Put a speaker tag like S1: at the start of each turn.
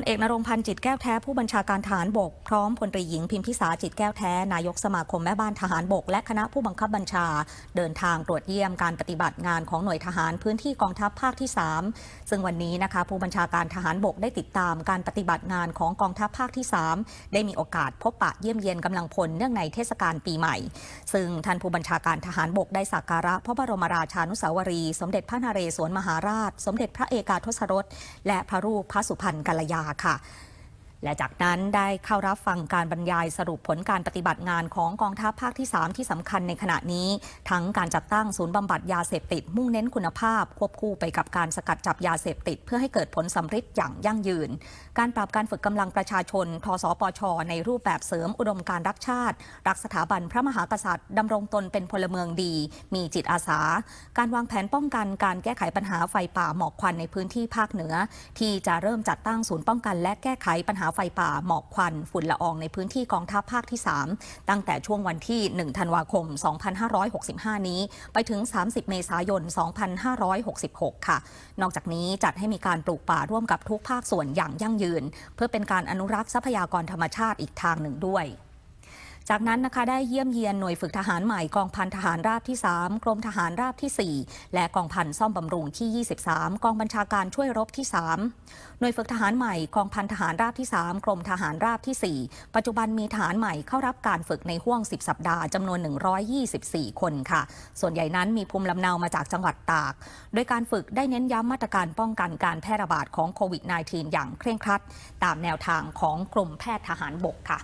S1: ลเอกนรงพันธ์จิตแก้วแท้ผู้บัญชาการทหารบก พร้อมพลตรีหญิงพิมพิสาจิตแก้วแท้ นายกสมาคมแม่บ้านทหารบก และคณะผู้บังคับบัญชา เดินทางตรวจเยี่ยมการปฏิบัติงานของหน่วยทหารพื้นที่กองทัพภาคที่ 3 ซึ่งวันนี้นะคะผู้บัญชาการทหารบกได้ติดตามการปฏิบัติงานของกองทัพภาคที่ 3 ได้มีโอกาสพบปะเยี่ยมเยียนกำลังพลเนื่องในเทศกาลปีใหม่ ซึ่งท่านผู้บัญชาการทหารบกได้สักการะพระบรมราชานุสาวรีย์สมเด็จพระนเรศวรมหาราช สมเด็จพระเอกาทศรสและพระรูปพระสุพรรณกัลยาค่ะ และจากนั้นได้เข้ารับฟังการบรรยายสรุปผลการปฏิบัติงานของกองทัพภาคที่ 3 ที่สำคัญในขณะนี้ ทั้งการจัดตั้งศูนย์บำบัดยาเสพติดมุ่งเน้นคุณภาพ ควบคู่ไปกับการสกัดจับยาเสพติด เพื่อให้เกิดผลสำฤทธิ์อย่างยั่งยืน การปรับการฝึกกำลังประชาชนทสปช ในรูปแบบเสริมอุดมการรักชาติ รักสถาบันพระมหากษัตริย์ดำรงตนเป็นพลเมืองดี มีจิตอาสา การวางแผนป้องกันการแก้ไขปัญหาไฟป่าหมอกควันในพื้นที่ภาคเหนือ ที่จะเริ่มจัดตั้งศูนย์ป้องกันและแก้ไขปัญหาไฟป่าหมอกควันฝุ่นละอองในพื้นที่กองทัพภาคที่ 3 ตั้งแต่ช่วงวันที่ 1 ธันวาคม 2565 นี้ ไปถึง 30 เมษายน 2566 ค่ะ นอกจากนี้จัดให้มีการปลูกป่าร่วมกับทุกภาคส่วนอย่างยั่งยืน เพื่อเป็นการอนุรักษ์ทรัพยากรธรรมชาติอีกทางหนึ่งด้วย จากนั้นนะคะได้เยี่ยมเยียนหน่วยฝึกทหารใหม่กองพันทหารราบที่ 3 กรมทหารราบที่ 4 และกองพันซ่อมบำรุงที่ 23 กองบัญชาการช่วยรบที่ 3 หน่วยฝึกทหารใหม่กองพันทหารราบที่ 3 กรมทหารราบที่ 4 ปัจจุบันมีทหารใหม่เข้ารับการฝึกในห่วง 10 สัปดาห์จำนวน 124 คนค่ะ ส่วนใหญ่นั้นมีภูมิลำเนามาจากจังหวัดตาก โดยการฝึกได้เน้นย้ำมาตรการป้องกันการแพร่ระบาดของโควิด -19 อย่างเคร่งครัด ตามแนวทางของกรมแพทย์ทหารบกค่ะ